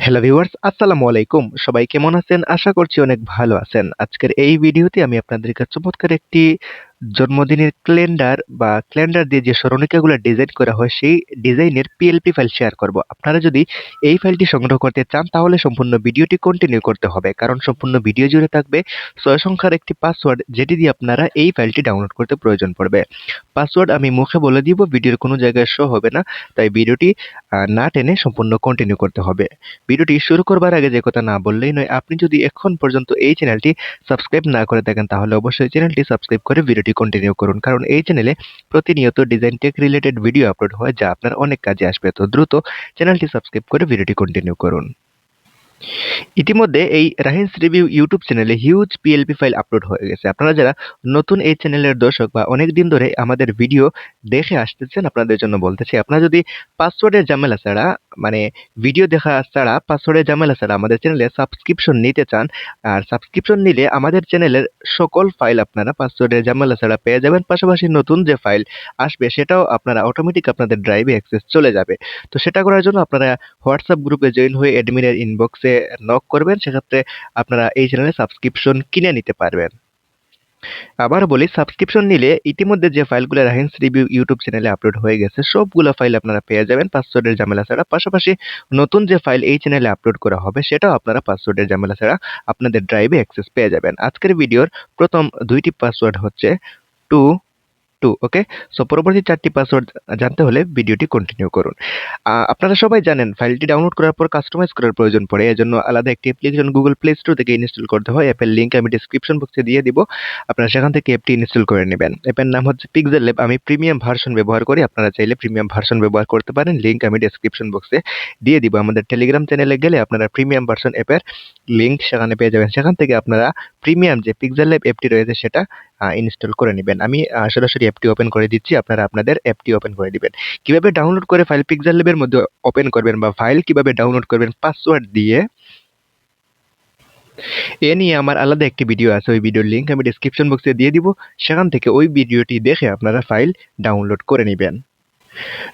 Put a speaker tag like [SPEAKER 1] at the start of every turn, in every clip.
[SPEAKER 1] Hello viewers আসসালামু আলাইকুম। সবাই কেমন আছেন? আশা করছি অনেক ভালো আছেন। আজকের এই ভিডিওতে আমি আপনাদের কাছে চমৎকার একটি জন্মদিনের ক্যালেন্ডার বা ক্যালেন্ডার দিয়ে যে স্মরণিকাগুলো ডিজাইন করা হয়, সেই ডিজাইনের পিএলপি ফাইল শেয়ার করব। আপনারা যদি এই ফাইলটি সংগ্রহ করতে চান, তাহলে সম্পূর্ণ ভিডিওটি কন্টিনিউ করতে হবে, কারণ সম্পূর্ণ ভিডিও জুড়ে থাকবে ছয় সংখ্যার একটি পাসওয়ার্ড যেটি দিয়ে আপনারা এই ফাইলটি ডাউনলোড করতে প্রয়োজন পড়বে। পাসওয়ার্ড আমি মুখে বলে দিব, ভিডিওর কোনো জায়গায় শো হবে না, তাই ভিডিওটি না টেনে সম্পূর্ণ কন্টিনিউ করতে হবে। ভিডিওটি শুরু করবার আগে যে কথা না বললেই নয়, আপনি যদি এখন পর্যন্ত এই চ্যানেলটি সাবস্ক্রাইব না করে থাকেন, তাহলে অবশ্যই চ্যানেলটি সাবস্ক্রাইব করে ভিডিওটি কন্টিনিউ করুন। কারণ এই চ্যানেলে প্রতিনিয়ত design tech related video upload হয়, যা আপনার অনেক কাজে আসবে। তো দ্রুত চ্যানেলটি সাবস্ক্রাইব করে ভিডিওটি কন্টিনিউ করুন। ইতিমধ্যে এই রাহিন্স রিভিউ ইউটিউব চ্যানেলে হিউজ পিএলপি ফাইল আপলোড হয়ে গেছে। আপনারা যারা নতুন এই চ্যানেলের দর্শক বা অনেক দিন ধরে আমাদের ভিডিও দেখে আসতেছেন, আপনাদের জন্য বলতেছি আপনারা যদি পাসওয়ার্ডের ঝামেলা ছাড়া মানে ভিডিও দেখা ছাড়া পাসওয়ার্ডের ঝামেলা ছাড়া আমাদের চ্যানেলে সাবস্ক্রিপশন নিতে চান, আর সাবস্ক্রিপশন নিলে আমাদের চ্যানেলের সকল ফাইল আপনারা পাসওয়ার্ডের ঝামেলা ছাড়া পেয়ে যাবেন। পাশাপাশি নতুন যে ফাইল আসবে, সেটাও আপনারা অটোমেটিক আপনাদের ড্রাইভে অ্যাক্সেস চলে যাবে। তো সেটা করার জন্য আপনারা হোয়াটসঅ্যাপ গ্রুপে জয়েন হয়ে অ্যাডমিনের ইনবক্সে নক করবেন, সেক্ষেত্রে আপনারা এই চ্যানেলে সাবস্ক্রিপশন কিনে নিতে পারবেন। আবার বলি সাবস্ক্রিপশন নিলে ইতিমধ্যে যে ফাইলগুলো রাহিন্স রিভিউ ইউটিউব চ্যানেলে আপলোড হয়ে গেছে, সবগুলো ফাইল আপনারা পেয়ে যাবেন। পাসওয়ার্ডের ঝামেলা ছাড়া। পাশাপাশি নতুন যে ফাইল এই চ্যানেলে আপলোড করা হবে, সেটাও আপনারা পাসওয়ার্ডের ঝামেলা ছাড়া আপনাদের ড্রাইভে অ্যাক্সেস পেয়ে যাবেন। আজকের ভিডিওর প্রথম দুইটি পাসওয়ার্ড হচ্ছে টু টু ওকে সো পরবর্তী চারটি পাসওয়ার্ড জানতে হলে ভিডিওটি কন্টিনিউ করুন। আপনারা সবাই জানেন ফাইলটি ডাউনলোড করার পর কাস্টমাইজ করার প্রয়োজন পড়ে, এজন্য আলাদা একটি অ্যাপ্লিকেশন গুগল প্লে স্টোর থেকে ইনস্টল করতে হয়। অ্যাপের লিঙ্ক আমি ডিসক্রিপশন বক্সে দিয়ে দিব। আপনারা সেখান থেকে অ্যাপটি ইনস্টল করে নেবেন। অ্যাপের নাম হচ্ছে পিক্সেল ল্যাব আমি প্রিমিয়াম ভার্সন ব্যবহার করি। আপনারা চাইলে প্রিমিয়াম ভার্সন ব্যবহার করতে পারেন। লিঙ্ক আমি ডিসক্রিপশন বক্সে দিয়ে দিব। আমাদের টেলিগ্রাম চ্যানেলে গেলে আপনারা প্রিমিয়াম ভার্সন অ্যাপের লিঙ্ক সেখানে পেয়ে যাবেন। সেখান থেকে আপনারা প্রিমিয়াম যে পিক্সেল ল্যাব অ্যাপটি রয়েছে সেটা ইনস্টল করে নেবেন। আমি সরাসরি অ্যাপটি ওপেন করে দিচ্ছি, আপনারা আপনাদের অ্যাপটি ওপেন করে দিবেন। কীভাবে ডাউনলোড করে ফাইল পিক্সেল ল্যাবের মধ্যে ওপেন করবেন বা ফাইল কীভাবে ডাউনলোড করবেন পাসওয়ার্ড দিয়ে, এ নিয়ে আমার আলাদা একটি ভিডিও আছে, ওই ভিডিওর লিঙ্ক আমি ডিসক্রিপশন বক্সে দিয়ে দিব। সেখান থেকে ওই ভিডিওটি দেখে আপনারা ফাইল ডাউনলোড করে নেবেন।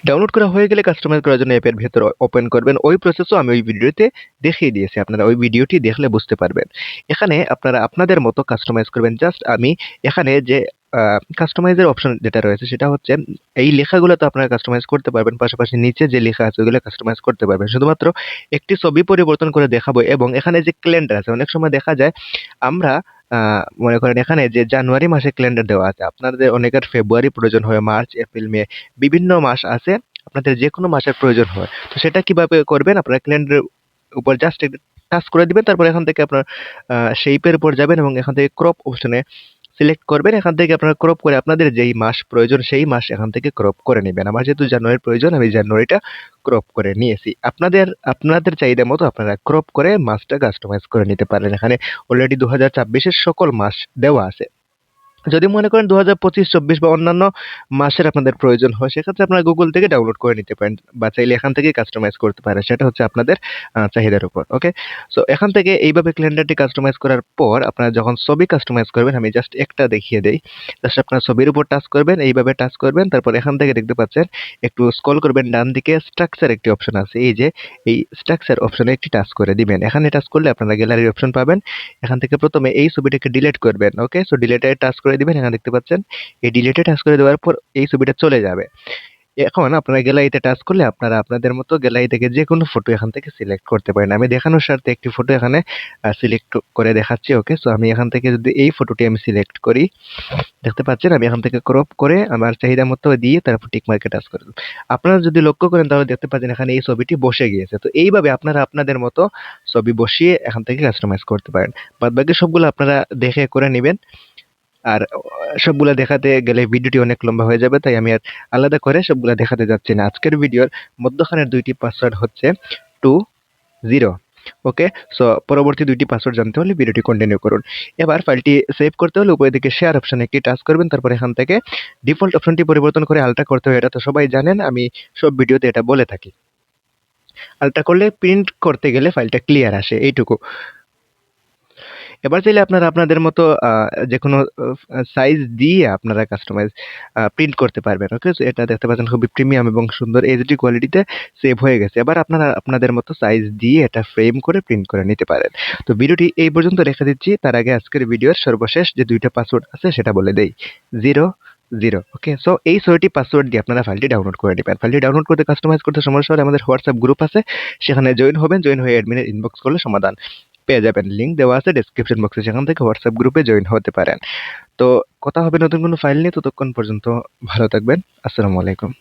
[SPEAKER 1] ডাউনলোড করা হয়ে গেলে কাস্টমাইজ করার জন্য অ্যাপের ভেতর ওপেন করবেন। ওই প্রসেসও আমি ওই ভিডিওতে দেখিয়ে দিয়েছি। আপনারা ওই ভিডিওটি দেখলে বুঝতে পারবেন। এখানে আপনারা আপনাদের মতো কাস্টমাইজ করবেন। জাস্ট আমি এখানে যে কাস্টমাইজের অপশন যেটা রয়েছে সেটা হচ্ছে, এই লেখাগুলো তো আপনারা কাস্টমাইজ করতে পারবেন। পাশাপাশি নিচে যে লেখা আছে ওইগুলো কাস্টমাইজ করতে পারবেন। শুধুমাত্র একটি ছবি পরিবর্তন করে দেখাবো এবং এখানে যে ক্যালেন্ডার আছে, অনেক সময় দেখা যায় আমরা মনে করেন এখানে যে জানুয়ারি মাসে ক্যালেন্ডার দেওয়া আছে, আপনাদের অনেকের ফেব্রুয়ারি প্রয়োজন হয় মার্চ এপ্রিল মে বিভিন্ন মাস আছে, আপনাদের যে কোনো মাসের প্রয়োজন হয়। তো সেটা কীভাবে করবেন? আপনারা ক্যালেন্ডারের উপর জাস্ট টাচ করে দিবেন, তারপর এখান থেকে আপনার শেপের উপর যাবেন এবং এখান থেকে ক্রপ অপশনে সিলেক্ট করবেন, এখান থেকে আপনারা ক্রপ করে আপনাদের যেই মাস প্রয়োজন, সেই মাস এখান থেকে ক্রপ করে নেবেন। আমার যেহেতু জানুয়ারির প্রয়োজন, আমি জানুয়ারিটা ক্রপ করে নিয়েছি। আপনাদের আপনাদের চাহিদা মতো আপনারা ক্রপ করে মাসটা কাস্টমাইজ করে নিতে পারেন। এখানে অলরেডি দু হাজার সকল মাস দেওয়া আছে। যদি মনে করেন দু হাজার পঁচিশ, চব্বিশ বা অন্যান্য মাসের আপনাদের প্রয়োজন হয়, সেক্ষেত্রে আপনারা গুগল থেকে ডাউনলোড করে নিতে পারেন বা চাইলে এখান থেকে কাস্টমাইজ করতে পারেন। সেটা হচ্ছে আপনাদের চাহিদার উপর ওকে সো এখান থেকে এইভাবে ক্যালেন্ডারটি কাস্টমাইজ করার পর আপনারা যখন ছবি কাস্টমাইজ করবেন, আমি জাস্ট একটা দেখিয়ে দেই। জাস্ট আপনার ছবির উপর টাচ করবেন, এইভাবে টাচ করবেন, তারপর এখান থেকে দেখতে পাচ্ছেন, একটু স্ক্রল করবেন, ডান দিকে স্ট্রাকচার একটি অপশন আছে। এই যে, এই স্ট্রাকচার অপশনে একটি টাচ করে দিবেন। এখানে টাচ করলে আপনারা গ্যালারির অপশন পাবেন। এখান থেকে প্রথমে এই ছবিটাকে ডিলিট করবেন ওকে সো ডিলিটে টাচ করে দিবেন, এখানে দেখতে পাচ্ছেন। এই ডিলেটে টাচ করে দেওয়ার পর এই ছবিটা চলে যাবে। এখন আপনারা গ্যালারিতে টাচ করলে আপনারা আপনাদের মতো গ্যালারি থেকে যে কোনো ফটো এখান থেকে সিলেক্ট করতে পারেন। আমি দেখানোর স্বার্থে একটি ফটো এখানে সিলেক্ট করে দেখাচ্ছি ওকে সো আমি এখান থেকে যদি এই ফটোটি আমি সিলেক্ট করি, দেখতে পাচ্ছেন? আমি এখান থেকে ক্রপ করে আমার চাহিদা মতো দিয়ে তারপর টিক মার্কে টাচ করে। আপনারা যদি লক্ষ্য করেন, তাহলে দেখতে পাচ্ছেন এখানে এই ছবিটি বসে গিয়েছে। তো, এইভাবে আপনারা আপনাদের মতো ছবি বসিয়ে এখান থেকে কাস্টমাইজ করতে পারেন। বাদ বাকি সবগুলো আপনারা দেখে করে নেবেন। আর সবগুলা দেখাতে গেলে ভিডিওটি অনেক লম্বা হয়ে যাবে, তাই আমি আর আলাদা করে সবগুলা দেখাতে যাচ্ছি না। আজকের ভিডিওর মধ্যখানের দুইটি পাসওয়ার্ড হচ্ছে টু জিরো ওকে সো পরবর্তী দুইটি পাসওয়ার্ড জানতে হলে ভিডিওটি কন্টিনিউ করুন। এবার ফাইলটি সেভ করতে হলে উপরে দিকে শেয়ার অপশানে একটি টাচ করবেন, তারপর এখান থেকে ডিফল্ট অপশনটি পরিবর্তন করে আলট্রা করতে হয়। এটা তো সবাই জানেন, আমি সব ভিডিওতে এটা বলে থাকি। আলট্রা করলে প্রিন্ট করতে গেলে ফাইলটা ক্লিয়ার আসে, এইটুকু। এবার চাইলে আপনারা আপনাদের মতো যে কোনো সাইজ দিয়ে আপনারা কাস্টমাইজ প্রিন্ট করতে পারবেন ওকে এটা দেখতে পাচ্ছেন খুবই প্রিমিয়াম এবং সুন্দর এইচডি কোয়ালিটিতে সেভ হয়ে গেছে। এবার আপনারা আপনাদের মতো সাইজ দিয়ে এটা ফ্রেম করে প্রিন্ট করে নিতে পারেন। তো ভিডিওটি এই পর্যন্ত রেখে দিচ্ছি। তার আগে আজকের ভিডিওর সর্বশেষ যে দুইটা পাসওয়ার্ড আছে সেটা বলে দেই। জিরো জিরো ওকে সো এই ছয়টি পাসওয়ার্ড দিয়ে আপনারা ফাইলটি ডাউনলোড করে নেবেন। ফাইলটি ডাউনলোড করতে কাস্টমাইজ করতে সমস্যা হলে আমাদের হোয়াটসঅ্যাপ গ্রুপ আছে। সেখানে জয়েন হবেন। জয়েন হয়ে অ্যাডমিনের ইনবক্স করলে সমাধান। পেয়ে যাবেন। লিঙ্ক দেওয়া আছে ডিসক্রিপশন বক্সে সেখান থেকে হোয়াটসঅ্যাপ গ্রুপে জয়েন হতে পারেন। তো, কথা হবে নতুন কোনো ফাইল নিয়ে, ততক্ষণ পর্যন্ত ভালো থাকবেন। আসসালামু আলাইকুম।